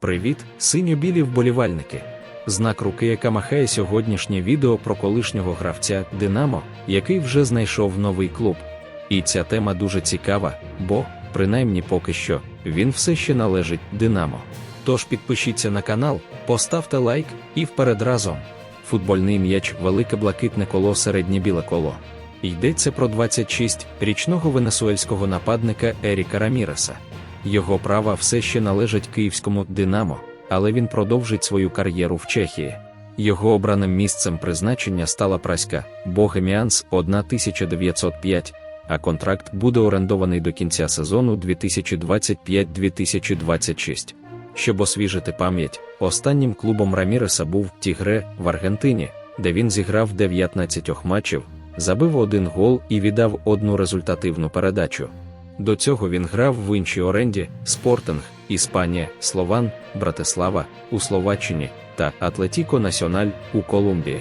Привіт, синьо-білі вболівальники! Знак руки, яка махає сьогоднішнє відео про колишнього гравця Динамо, який вже знайшов новий клуб. І ця тема дуже цікава, бо, принаймні поки що, він все ще належить Динамо. Тож підпишіться на канал, поставте лайк і вперед разом. Футбольний м'яч велике блакитне коло середнє біле коло. Йдеться про 26-річного венесуельського нападника Еріка Раміреса. Його права все ще належать київському Динамо, але він продовжить свою кар'єру в Чехії. Його обраним місцем призначення стала праська Богеміанс 1905, а контракт буде орендований до кінця сезону 2025-2026. Щоб освіжити пам'ять, останнім клубом Раміреса був Тігре в Аргентині, де він зіграв 19 матчів, забив один гол і віддав одну результативну передачу. До цього він грав в іншій оренді Спортинг, Іспанія, Слован, Братислава у Словаччині та Атлетіко Національ у Колумбії.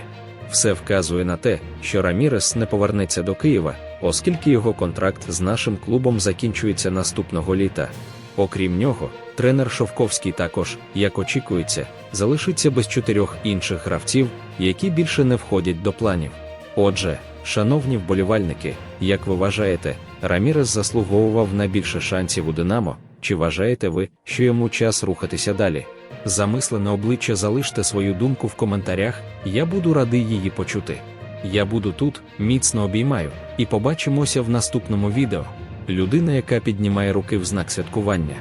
Все вказує на те, що Рамірес не повернеться до Києва, оскільки його контракт з нашим клубом закінчується наступного літа. Окрім нього, тренер Шовковський також, як очікується, залишиться без чотирьох інших гравців, які більше не входять до планів. Отже, шановні вболівальники, як ви вважаєте, Рамірес заслуговував на більше шансів у Динамо, чи вважаєте ви, що йому час рухатися далі? Замислене обличчя залиште свою думку в коментарях, я буду радий її почути. Я буду тут, міцно обіймаю, і побачимося в наступному відео. Людина, яка піднімає руки в знак святкування.